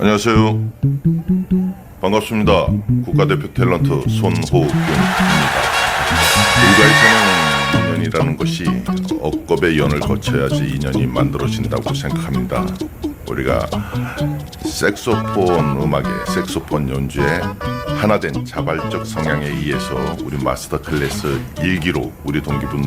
안녕하세요. 반갑습니다. 국가대표 탤런트 손호균입니다. 불가에서는 인연이라는 것이 억겁의 연을 거쳐야지 인연이 만들어진다고 생각합니다. 우리가 색소폰 음악의 색소폰 연주에 하나된 자발적 성향에 의해서 우리 마스터 클래스 일기로 우리 동기분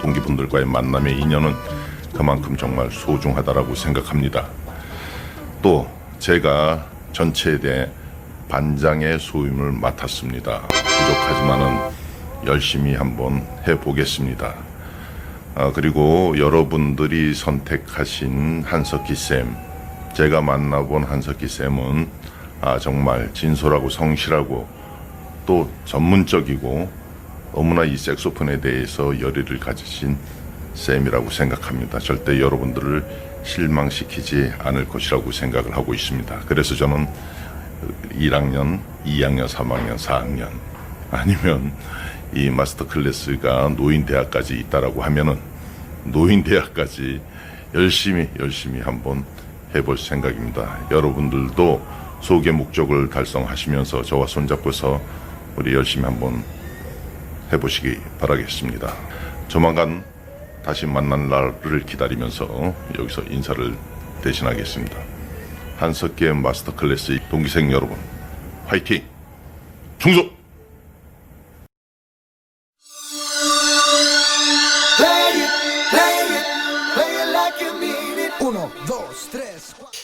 동기분들과의 만남의 인연은 그만큼 정말 소중하다라고 생각합니다. 또 제가 전체에 대해 반장의 소임을 맡았습니다. 부족하지만은 열심히 한번 해보겠습니다. 아, 그리고 여러분들이 선택하신 한석기 쌤, 제가 만나본 한석기 쌤은 아, 정말 진솔하고 성실하고 또 전문적이고 너무나 이 색소폰에 대해서 열의를 가지신 쌤이라고 생각합니다. 절대 여러분들을 실망시키지 않을 것이라고 생각을 하고 있습니다. 그래서 저는 1학년, 2학년, 3학년, 4학년 아니면 이 마스터 클래스가 노인 대학까지 있다라고 하면은 노인 대학까지 열심히 열심히 한번 해볼 생각입니다. 여러분들도 소개 목적을 달성하시면서 저와 손잡고서 우리 열심히 한번 해보시기 바라겠습니다. 조만간 다시 만난 날을 기다리면서 여기서 인사를 대신하겠습니다. 한석기의 마스터 클래스 동기생 여러분, 화이팅! 충성! Play it, play like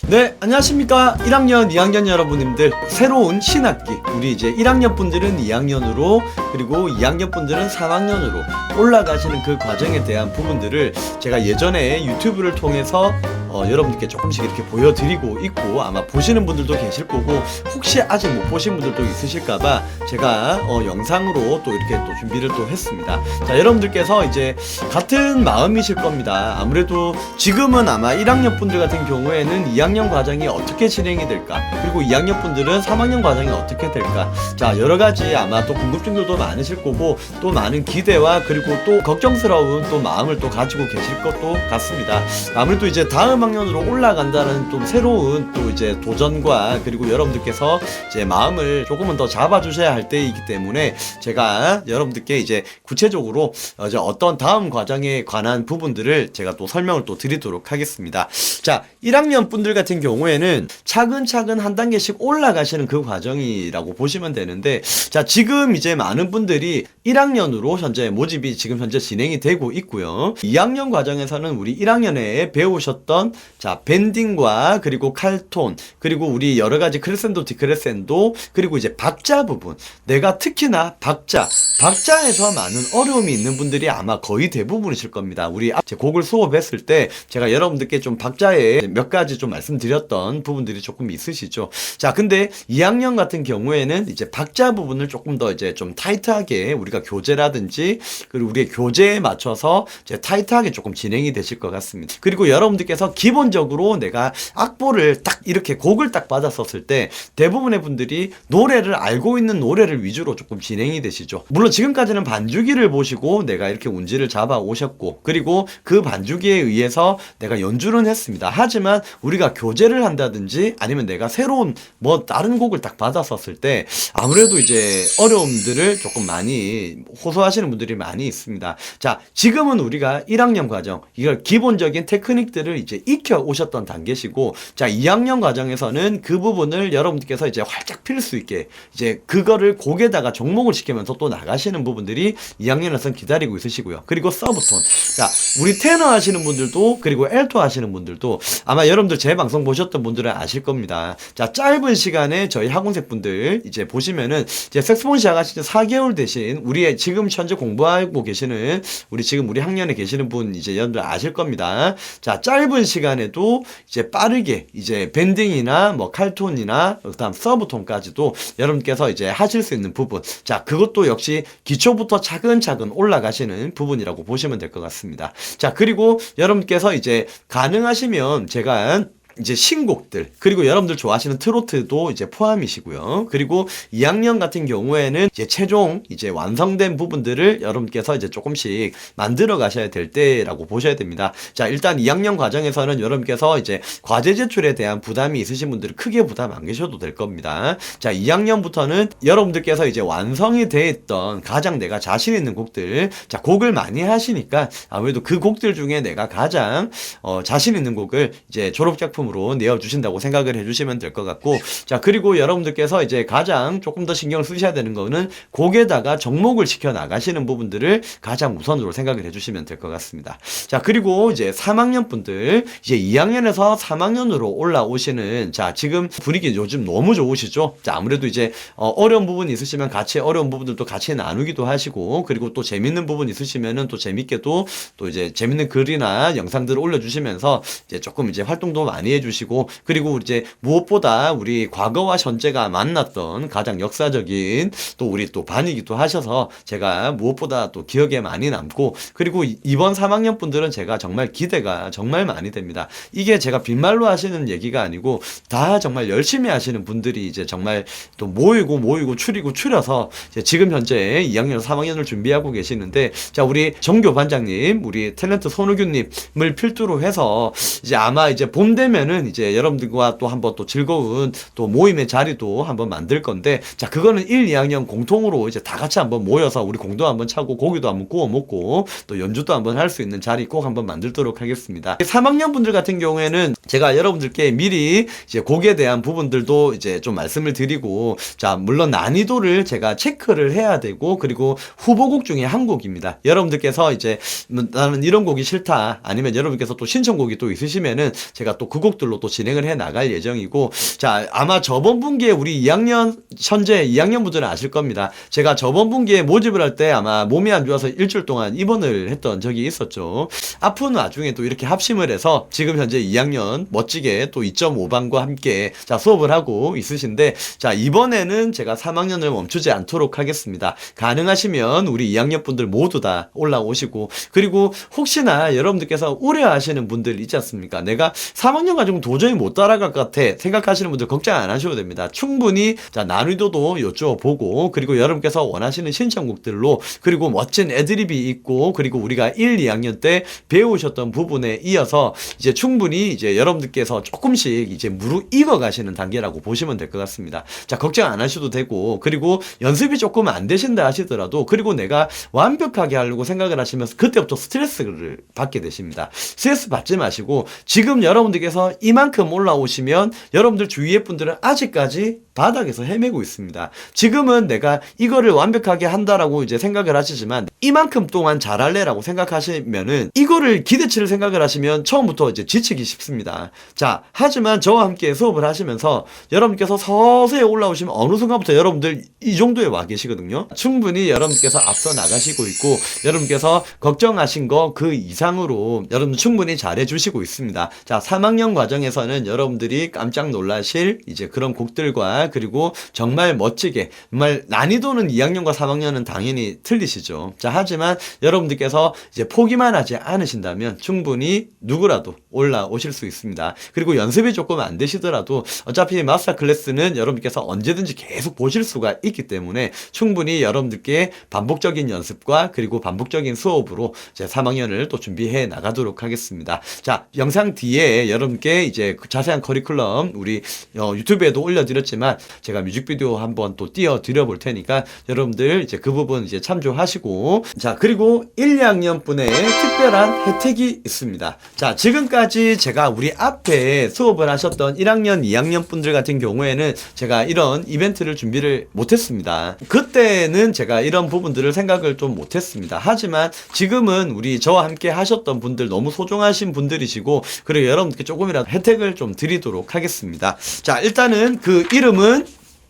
네, 안녕하십니까. 1학년, 2학년 여러분님들. 새로운 신학기. 우리 이제 1학년 분들은 2학년으로, 그리고 2학년 분들은 3학년으로 올라가시는 그 과정에 대한 부분들을 제가 예전에 유튜브를 통해서 어, 여러분들께 조금씩 이렇게 보여드리고 있고 아마 보시는 분들도 계실 거고 혹시 아직 못 보신 분들도 있으실까봐 제가 어, 영상으로 또 이렇게 또 준비를 또 했습니다. 자, 여러분들께서 이제 같은 마음이실 겁니다. 아무래도 지금은 아마 1학년 분들 같은 경우에는 2학년 과정이 어떻게 진행이 될까? 그리고 2학년 분들은 3학년 과정이 어떻게 될까? 자, 여러 가지 아마 또 궁금증들도 많으실 거고 또 많은 기대와 그리고 또 걱정스러운 또 마음을 또 가지고 계실 것도 같습니다. 아무래도 이제 다음 학년으로 올라간다는 좀 새로운 또 이제 도전과 그리고 여러분들께서 이제 마음을 조금은 더 잡아주셔야 할 때이기 때문에 제가 여러분들께 이제 구체적으로 어, 이제 어떤 다음 과정에 관한 부분들을 제가 또 설명을 또 드리도록 하겠습니다. 자, 1학년 분들 같은 경우에는 차근차근 한 단계씩 올라가시는 그 과정이라고 보시면 되는데 자, 지금 이제 많은 분들이 1학년으로 현재 모집이 지금 현재 진행이 되고 있고요. 2학년 과정에서는 우리 1학년에 배우셨던 자, 밴딩과 그리고 칼톤 그리고 우리 여러 가지 크레센도 디크레센도 그리고 이제 박자 부분 내가 특히나 박자 박자에서 많은 어려움이 있는 분들이 아마 거의 대부분이실 겁니다. 우리 앞- 제 곡을 수업했을 때 제가 여러분들께 좀 박자에 몇 가지 좀 말씀드렸던 부분들이 조금 있으시죠. 자, 근데 2학년 같은 경우에는 이제 박자 부분을 조금 더 이제 좀 타이트하게 우리가 교재라든지 그리고 우리의 교재에 맞춰서 이제 타이트하게 조금 진행이 되실 것 같습니다. 그리고 여러분들께서 기본적으로 내가 악보를 딱 이렇게 곡을 딱 받았었을 때 대부분의 분들이 노래를 알고 있는 노래를 위주로 조금 진행이 되시죠. 물론 지금까지는 반주기를 보시고 내가 이렇게 운지를 잡아 오셨고 그리고 그 반주기에 의해서 내가 연주는 했습니다. 하지만 우리가 교재를 한다든지 아니면 내가 새로운 뭐 다른 곡을 딱 받았었을 때 아무래도 이제 어려움들을 조금 많이 호소하시는 분들이 많이 있습니다. 자, 지금은 우리가 1학년 과정 이걸 기본적인 테크닉들을 이제 익혀 오셨던 단계시고 자, 2학년 과정에서는 그 부분을 여러분들께서 이제 활짝 필 수 있게 이제 그거를 곡에다가 접목을 시키면서 또 나가시는 부분들이 2학년에서는 기다리고 있으시고요. 그리고 서브톤. 자, 우리 테너 하시는 분들도 그리고 엘토 하시는 분들도 아마 여러분들 제 방송 보셨던 분들은 아실 겁니다. 자, 짧은 시간에 저희 학원생 분들 이제 보시면은 이제 색스폰 시작하신 지 4개월 대신 우리 지금 현재 공부하고 계시는 우리 지금 우리 학년에 계시는 분 이제 여러분들 아실 겁니다. 자, 짧은 시간 에도 이제 빠르게 이제 밴딩이나 뭐 칼톤이나 그다음 서브톤까지도 여러분께서 이제 하실 수 있는 부분. 자, 그것도 역시 기초부터 차근차근 올라가시는 부분이라고 보시면 될 것 같습니다. 자, 그리고 여러분께서 이제 가능하시면 제가 이제 신곡들 그리고 여러분들 좋아하시는 트로트도 이제 포함이시고요. 그리고 2학년 같은 경우에는 이제 최종 이제 완성된 부분들을 여러분께서 이제 조금씩 만들어 가셔야 될 때라고 보셔야 됩니다. 자, 일단 2학년 과정에서는 여러분께서 이제 과제 제출에 대한 부담이 있으신 분들은 크게 부담 안 계셔도 될 겁니다. 자, 2학년부터는 여러분들께서 이제 완성이 돼 있던 가장 내가 자신 있는 곡들, 자, 곡을 많이 하시니까 아무래도 그 곡들 중에 내가 가장 어, 자신 있는 곡을 이제 졸업 작품 으로 내어 주신다고 생각을 해주시면 될 것 같고, 자, 그리고 여러분들께서 이제 가장 조금 더 신경을 쓰셔야 되는 거는 곡에다가 정목을 시켜 나가시는 부분들을 가장 우선으로 생각을 해주시면 될 것 같습니다. 자, 그리고 이제 3학년 분들, 이제 2학년에서 3학년으로 올라오시는, 자, 지금 분위기 요즘 너무 좋으시죠? 자, 아무래도 이제, 어, 어려운 부분이 있으시면 같이 어려운 부분들도 같이 나누기도 하시고, 그리고 또 재밌는 부분 있으시면은 또 재밌게도 또 이제 재밌는 글이나 영상들을 올려주시면서 이제 조금 이제 활동도 많이 해 주시고, 그리고 이제 무엇보다 우리 과거와 현재가 만났던 가장 역사적인 또 우리 또 반이기도 하셔서 제가 무엇보다 또 기억에 많이 남고 그리고 이- 이번 3학년 분들은 제가 정말 기대가 정말 많이 됩니다. 이게 제가 빈말로 하시는 얘기가 아니고 다 정말 열심히 하시는 분들이 이제 정말 또 모이고 모이고 추리고 추려서 지금 현재 2학년 3학년을 준비하고 계시는데 자 우리 정교 반장님 우리 탤런트 손우규님을 필두로 해서 이제 아마 이제 봄 되면 은 이제 여러분들과 또 한번 또 즐거운 또 모임의 자리도 한번 만들 건데 자 그거는 1, 2학년 공통으로 이제 다 같이 한번 모여서 우리 공도 한번 차고 고기도 한번 구워 먹고 또 연주도 한번 할 수 있는 자리 꼭 한번 만들도록 하겠습니다. 3학년 분들 같은 경우에는 제가 여러분들께 미리 이제 곡에 대한 부분들도 이제 좀 말씀을 드리고 자 물론 난이도를 제가 체크를 해야 되고 그리고 후보곡 중에 한 곡입니다. 여러분들께서 이제 음, 나는 이런 곡이 싫다 아니면 여러분께서 또 신청곡이 또 있으시면은 제가 또 그 곡 들로 또 진행을 해 나갈 예정이고 자 아마 저번 분기에 우리 2학년 현재 2학년 분들은 아실 겁니다. 제가 저번 분기에 모집을 할 때 아마 몸이 안 좋아서 일주일 동안 입원을 했던 적이 있었죠. 아픈 와중에 또 이렇게 합심을 해서 지금 현재 2학년 멋지게 또 2.5반과 함께 자 수업을 하고 있으신데 자 이번에는 제가 3학년을 멈추지 않도록 하겠습니다. 가능하시면 우리 2학년 분들 모두 다 올라오시고 그리고 혹시나 여러분들께서 우려하시는 분들 있지 않습니까? 내가 3학년 가지 고 도저히 못 따라갈 것 같아 생각하시는 분들 걱정 안 하셔도 됩니다. 충분히 자 난이도도 여쭤보고 그리고 여러분께서 원하시는 신청곡들로 그리고 멋진 애드립이 있고 그리고 우리가 1, 2학년 때 배우셨던 부분에 이어서 이제 충분히 이제 여러분들께서 조금씩 이제 무르익어 가시는 단계라고 보시면 될 것 같습니다. 자 걱정 안 하셔도 되고 그리고 연습이 조금 안 되신다 하시더라도 그리고 내가 완벽하게 하려고 생각을 하시면서 그때부터 스트레스를 받게 되십니다. 스트레스 받지 마시고 지금 여러분들께서 이만큼 올라오시면 여러분들 주위의 분들은 아직까지 바닥에서 헤매고 있습니다. 지금은 내가 이거를 완벽하게 한다라고 이제 생각을 하시지만 이만큼 동안 잘할래라고 생각하시면은 이거를 기대치를 생각을 하시면 처음부터 이제 지치기 쉽습니다. 자, 하지만 저와 함께 수업을 하시면서 여러분께서 서서히 올라오시면 어느 순간부터 여러분들 이 정도에 와 계시거든요. 충분히 여러분께서 앞서 나가시고 있고 여러분께서 걱정하신 거 그 이상으로 여러분 충분히 잘해 주시고 있습니다. 자, 3학년 과정에서는 여러분들이 깜짝 놀라실 이제 그런 곡들과 그리고 정말 멋지게 정말 난이도는 2학년과 3학년은 당연히 틀리시죠. 자, 하지만 여러분들께서 이제 포기만 하지 않으신다면 충분히 누구라도 올라오실 수 있습니다. 그리고 연습이 조금 안 되시더라도 어차피 마스터 클래스는 여러분께서 언제든지 계속 보실 수가 있기 때문에 충분히 여러분들께 반복적인 연습과 그리고 반복적인 수업으로 이제 3학년을 또 준비해 나가도록 하겠습니다. 자, 영상 뒤에 여러분께 이제 그 자세한 커리큘럼 우리 어, 유튜브에도 올려드렸지만 제가 뮤직비디오 한번 또 띄워드려 볼 테니까 여러분들 이제 그 부분 이제 참조하시고 자, 그리고 1, 2학년 분의 특별한 혜택이 있습니다. 자, 지금까지 제가 우리 앞에 수업을 하셨던 1학년, 2학년 분들 같은 경우에는 제가 이런 이벤트를 준비를 못했습니다. 그때는 제가 이런 부분들을 생각을 좀 못했습니다. 하지만 지금은 우리 저와 함께 하셨던 분들 너무 소중하신 분들이시고 그리고 여러분께 조금이라도 혜택을 좀 드리도록 하겠습니다. 자, 일단은 그 이름은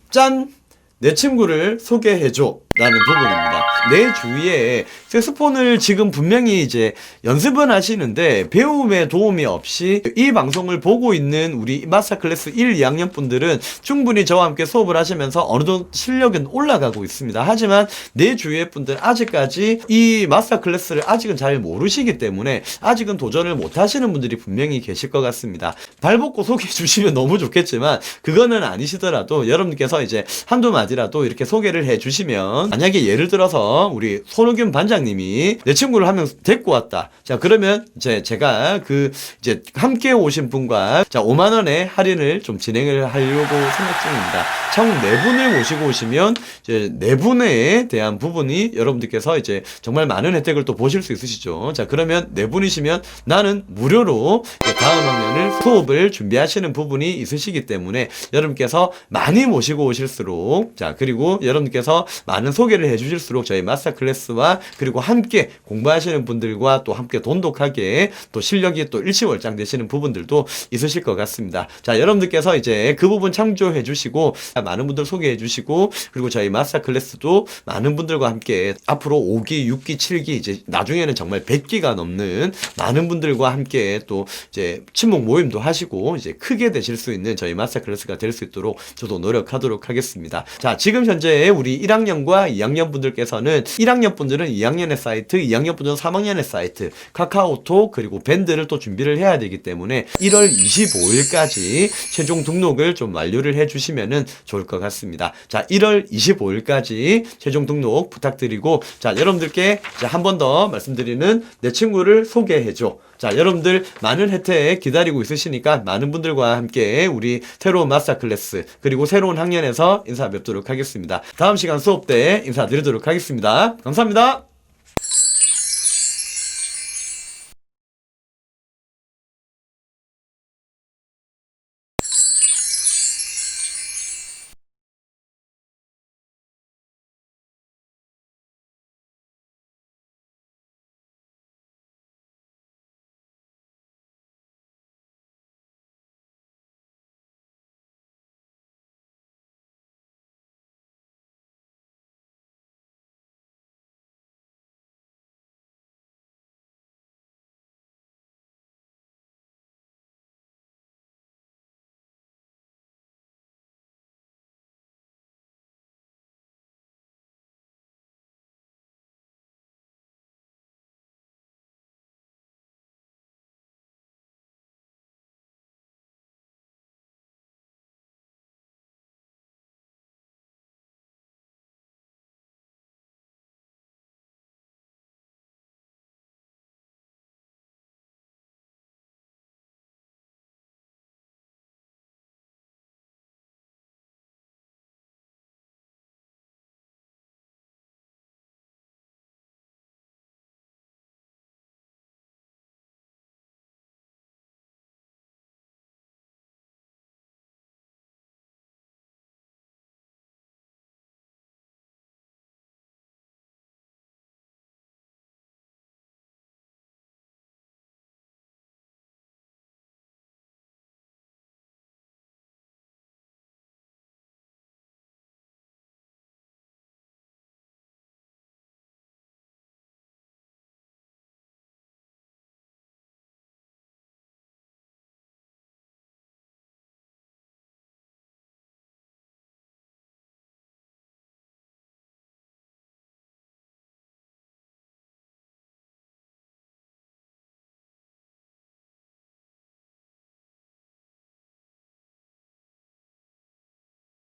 짠! 내 친구를 소개해줘. 라는 부분입니다. 내 주위에 색소폰을 지금 분명히 이제 연습은 하시는데 배움에 도움이 없이 이 방송을 보고 있는 우리 마스터 클래스 1, 2학년 분들은 충분히 저와 함께 수업을 하시면서 어느 정도 실력은 올라가고 있습니다. 하지만 내 주위의 분들 아직까지 이 마스터 클래스를 아직은 잘 모르시기 때문에 아직은 도전을 못 하시는 분들이 분명히 계실 것 같습니다. 발벗고 소개해 주시면 너무 좋겠지만 그거는 아니시더라도 여러분께서 이제 한두 마디라도 이렇게 소개를 해 주시면 만약에 예를 들어서 우리 손호균 반장님이 내 친구를 한명 데리고 왔다. 자, 그러면 이제 제가 그 이제 함께 오신 분과 자, 5만 원의 할인을 좀 진행을 하려고 생각 중입니다. 총 네 분을 모시고 오시면 이제 네 분에 대한 부분이 여러분들께서 이제 정말 많은 혜택을 또 보실 수 있으시죠. 자, 그러면 네 분이시면 나는 무료로 다음 학년을 수업을 준비하시는 부분이 있으시기 때문에 여러분께서 많이 모시고 오실수록 자, 그리고 여러분께서 많은 소개를 해 주실수록 저희 마스터 클래스와 그리고 함께 공부하시는 분들과 또 함께 돈독하게 또 실력이 또 일치월장 되시는 부분들도 있으실 것 같습니다. 자, 여러분들께서 이제 그 부분 참조해 주시고 많은 분들 소개해 주시고 그리고 저희 마스터 클래스도 많은 분들과 함께 앞으로 5기, 6기, 7기 이제 나중에는 정말 100기가 넘는 많은 분들과 함께 또 이제 친목 모임도 하시고 이제 크게 되실 수 있는 저희 마스터 클래스가 될 수 있도록 저도 노력하도록 하겠습니다. 자, 지금 현재 우리 1학년과 2학년 분들께 서는 1학년 분들은 2학년의 사이트, 2학년 분들은 3학년의 사이트, 카카오톡 그리고 밴드를 또 준비를 해야 되기 때문에 1월 25일까지 최종 등록을 좀 완료를 해 주시면은 좋을 것 같습니다. 자, 1월 25일까지 최종 등록 부탁드리고 자, 여러분들께 한 번 더 말씀드리는 내 친구를 소개해 줘. 자, 여러분들 많은 혜택 기다리고 있으시니까 많은 분들과 함께 우리 새로운 마스터 클래스 그리고 새로운 학년에서 인사 뵙도록 하겠습니다. 다음 시간 수업 때 인사드리도록 하겠습니다. 감사합니다.